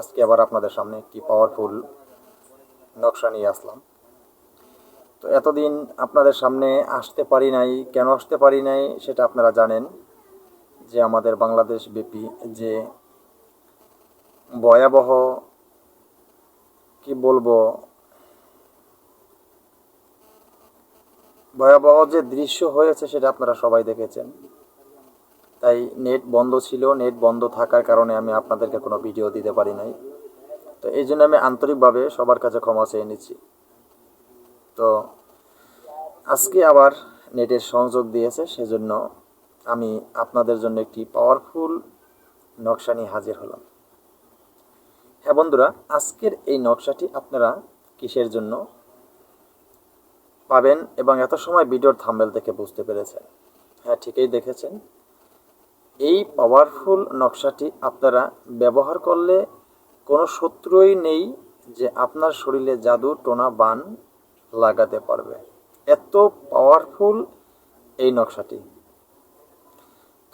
আজকে আবার আপনাদের সামনে একটি পাওয়ারফুল নকশা নিয়ে আসলাম। তো এতদিন আপনাদের সামনে আসতে পারি নাই, কেন আসতে পারি নাই সেটা আপনারা জানেন যে আমাদের বাংলাদেশ ব্যাপী যে ভয়াবহ, কি বলব, ভয়াবহ যে দৃশ্য হয়েছে সেটা আপনারা সবাই দেখেছেন। তাই নেট বন্ধ ছিল। নেট বন্ধ থাকার কারণে আমি আপনাদেরকে কোনো ভিডিও দিতে পারি নাই। তো এই জন্য আমি আন্তরিকভাবে সবার কাছে ক্ষমা চেয়ে নিচ্ছি। তো আজকে আবার নেটের সংযোগ দিয়েছে, সেজন্য আমি আপনাদের জন্য একটি পাওয়ারফুল নকশা নিয়ে হাজির হলাম। হ্যাঁ বন্ধুরা, আজকের এই নকশাটি আপনারা কিসের জন্য পাবেন এবং এত সময় ভিডিওর থাম্বেল থেকে বুঝতে পেরেছেন। হ্যাঁ ঠিকই দেখেছেন। এই পাওয়ারফুল নকশাটি আপনারা ব্যবহার করলে কোনো শত্রুই নেই যে আপনার শরীরে জাদু, টোনা, বান লাগাতে পারবে। এত পাওয়ারফুল এই নকশাটি।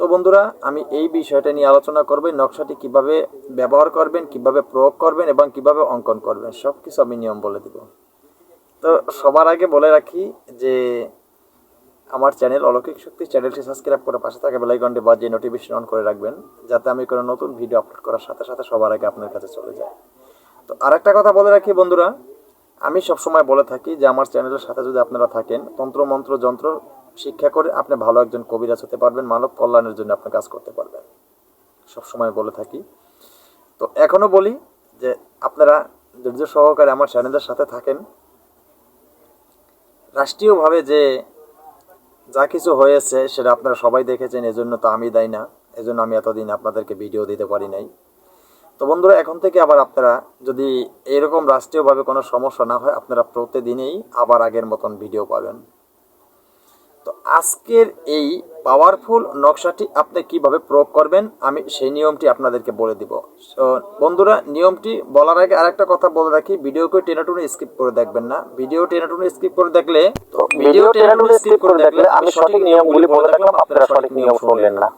তো বন্ধুরা, আমি এই বিষয়টা নিয়ে আলোচনা করব নকশাটি কীভাবে ব্যবহার করবেন, কীভাবে প্রয়োগ করবেন এবং কীভাবে অঙ্কন করবেন সব কিছু আমি নিয়ম বলে দিব। তো সবার আগে বলে রাখি যে আমার চ্যানেল অলৌকিক শক্তি চ্যানেলটি সাবস্ক্রাইব করে পাশে থাকা বেলাইকনটি বাজিয়ে নোটিফিকেশন অন করে রাখবেন, যাতে আমি কোনো নতুন ভিডিও আপলোড করার সাথে সাথে সবার আগে আপনার কাছে চলে যায়। তো আরেকটা কথা বলে রাখি বন্ধুরা, আমি সবসময় বলে থাকি যে আমার চ্যানেলের সাথে যদি আপনারা থাকেন, তন্ত্র, মন্ত্র, যন্ত্র, শিক্ষা করে আপনি ভালো একজন কবিরাজ হতে পারবেন, মানব কল্যাণের জন্য আপনি কাজ করতে পারবেন। সবসময় বলে থাকি। তো এখনও বলি যে আপনারা ধৈর্য সহকারে আমার চ্যানেলের সাথে থাকেন। রাষ্ট্রীয়ভাবে যে যা কিছু হয়েছে সেটা আপনারা সবাই দেখেছেন, এজন্য তো আমি দায়ী না, এজন্য আমি এতদিন আপনাদেরকে ভিডিও দিতে পারি নাই। তো বন্ধুরা, এখন থেকে আবার আপনারা যদি এরকম রাষ্ট্রীয়ভাবে কোনো সমস্যা না হয়, আপনারা প্রতিদিনেই আবার আগের মতন ভিডিও পাবেন। তো আজকের এই পাওয়ারফুল নকশাটি আপনি কীভাবে প্রয়োগ করবেন আমি সেই নিয়মটি আপনাদেরকে বলে দিব। বন্ধুরা নিয়মটি বলার আগে আরেকটা কথা বলে রাখি ভিডিওকে টেনে টুনে স্কিপ করে দেখবেন না। ভিডিও টেনে টুনে স্কিপ করে দেখলে তো ভিডিও টেনে টুনে স্কিপ করে দেখলে আমি সঠিক নিয়মগুলি বলে রাখলাম আপনারা সঠিক নিয়ম শুনলেন না।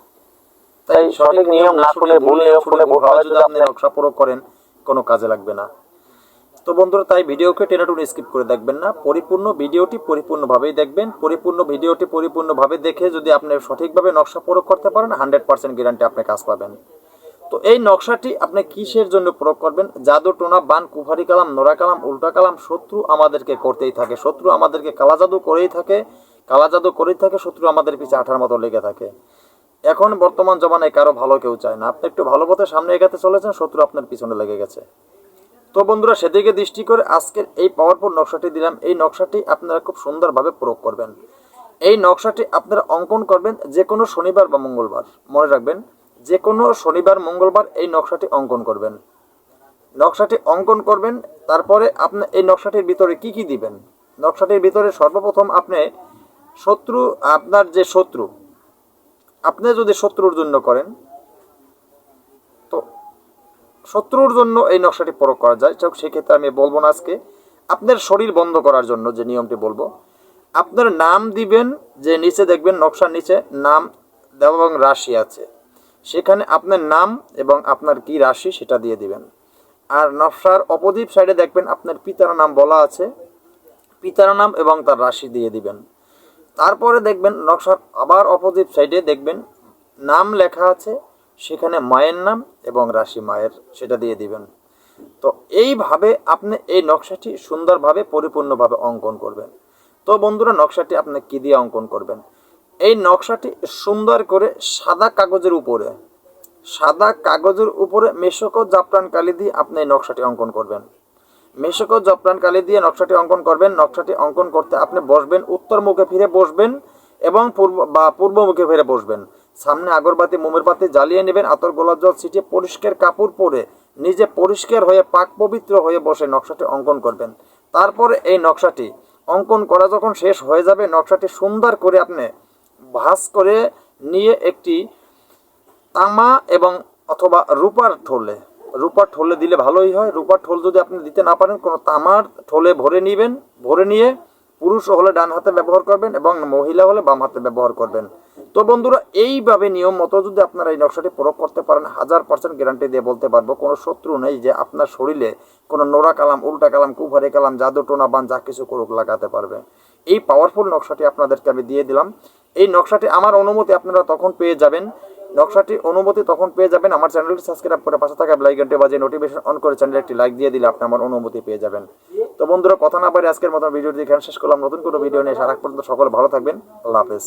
তাই সঠিক নিয়ম না শুনলে ভুল নিয়ম শুনলে ভুলভাবে যদি আপনি নকশা প্রয়োগ করেন কোনো কাজে লাগবে না। তো বন্ধুরা, তাই ভিডিওকে টেনে টুনে স্কিপ করে দেখবেন না। পরিপূর্ণ ভিডিওটি পরিপূর্ণভাবেই দেখবেন। পরিপূর্ণ ভিডিওটি পরিপূর্ণভাবে দেখে যদি আপনি সঠিকভাবে নকশা প্রয়োগ করতে পারেন হান্ড্রেড পার্সেন্ট গ্যারান্টি আপনি কাজ পাবেন। তো এই নকশাটি আপনি কিসের জন্য প্রয়োগ করবেন? জাদু, টোনা, বান, কুফারি কালাম, নোরা কালাম, উল্টা কালাম, শত্রু আমাদেরকে করতেই থাকে। শত্রু আমাদেরকে কালা জাদু করেই থাকে, কালা জাদু করেই থাকে, শত্রু আমাদের পিছে আঠার মতো লেগে থাকে। এখন বর্তমান জমানায় কারও ভালো কেউ চায় না। আপনি একটু ভালো পথে সামনে এগাতে চলেছেন, শত্রু আপনার পিছনে লেগে গেছে। তো বন্ধুরা, সেদিকে দৃষ্টি করে আজকের এই পাওয়ারফুল নকশাটি দিলাম। এই নকশাটি আপনারা খুব সুন্দরভাবে প্রয়োগ করবেন। এই নকশাটি আপনারা অঙ্কন করবেন যে কোনো শনিবার বা মঙ্গলবার। মনে রাখবেন যে কোনো শনিবার, মঙ্গলবার এই নকশাটি অঙ্কন করবেন। নকশাটি অঙ্কন করবেন, তারপরে আপনি এই নকশাটির ভিতরে কি কি দিবেন? নকশাটির ভিতরে সর্বপ্রথম আপনি শত্রু, আপনার যে শত্রু, আপনি যদি শত্রুর জন্য করেন, তো শত্রুর জন্য এই নকশাটি প্রয়োগ করা যায়। যাক সেক্ষেত্রে আমি বলব না আজকে। আপনার শরীর বন্ধ করার জন্য যে নিয়মটি বলব, আপনার নাম দিবেন, যে নিচে দেখবেন নকশার নিচে নাম এবং রাশি আছে। সেখানে আপনার নাম এবং আপনার কি রাশি সেটা দিয়ে দিবেন। আর নকশার অপোজিট সাইডে দেখবেন আপনার পিতার নাম বলা আছে। পিতার নাম এবং তার রাশি দিয়ে দিবেন। তারপরে দেখবেন নকশার আবার অপোজিট সাইডে দেখবেন নাম লেখা আছে। সেখানে মায়ের নাম এবং রাশি মায়ের সেটা দিয়ে দিবেন। তো এইভাবে আপনি এই নকশাটি সুন্দরভাবে, পরিপূর্ণভাবে অঙ্কন করবেন। তো বন্ধুরা, নকশাটি আপনি কী দিয়ে অঙ্কন করবেন? এই নকশাটি সুন্দর করে সাদা কাগজের উপরে, সাদা কাগজের উপরে মেশক ও কালি দিয়ে আপনি এই নকশাটি অঙ্কন করবেন। মেশক ও কালি দিয়ে নকশাটি অঙ্কন করবেন। নকশাটি অঙ্কন করতে আপনি বসবেন, উত্তর মুখে ফিরে বসবেন এবং পূর্ব বা পূর্ব মুখে ফিরে বসবেন। সামনে আগরবাতি মোমের বাতি জ্বালিয়ে নেবেন, আতর গোলাপ জল ছিটিয়ে পরিষ্কার কাপড় পরে নিজে পরিষ্কার হয়ে পাক পবিত্র হয়ে বসে নকশাটি অঙ্কন করবেন। তারপরে এই নকশাটি অঙ্কন করা যখন শেষ হয়ে যাবে, নকশাটি সুন্দর করে আপনি ভাঁজ করে নিয়ে একটি তামা এবং অথবা রূপার ঠোলে রূপার ঠোলে দিলে ভালোই হয়। রূপার ঠোল যদি আপনি দিতে না পারেন, কোনো তামার ঠোলে ভরে নেবেন, ভরে নিয়ে পুরুষ হলে ডান হাতে ব্যবহার করবেন এবং মহিলা হলে বাম হাতে ব্যবহার করবেন। তো বন্ধুরা, এইভাবে নিয়ম মতো যদি আপনারা এই নকশাটি প্রয়োগ করতে পারেন, হাজার পার্সেন্ট গ্যারান্টি দিয়ে বলতে পারব, কোনো শত্রু নেই যে আপনার শরীরে কোনো নোরা কালাম, উল্টা কালাম, কুভারে কালাম, জাদু টোনা, বান, যা কিছু করুক লাগাতে পারবে। এই পাওয়ারফুল নকশাটি আপনাদেরকে আমি দিয়ে দিলাম। এই নকশাটি আমার অনুমতি আপনারা তখন পেয়ে যাবেন। নকশাটি অনুমতি তখন পেয়ে যাবেন। আমার চ্যানেলটি সাবস্ক্রাইব করে পাশে থাকা বেল আইকনটি বাজিয়ে নোটিফিকেশন অন করে চ্যানেলে একটি লাইক দিয়ে দিলে আপনি আমার অনুমতি পেয়ে যাবেন। তো বন্ধুরা, কথা না পারে আজকের মতন ভিডিওটি এখানে শেষ করলাম। নতুন কোনো ভিডিও নিয়ে সারা পর্যন্ত সকলে ভালো থাকবেন। আল্লাহ হাফেজ।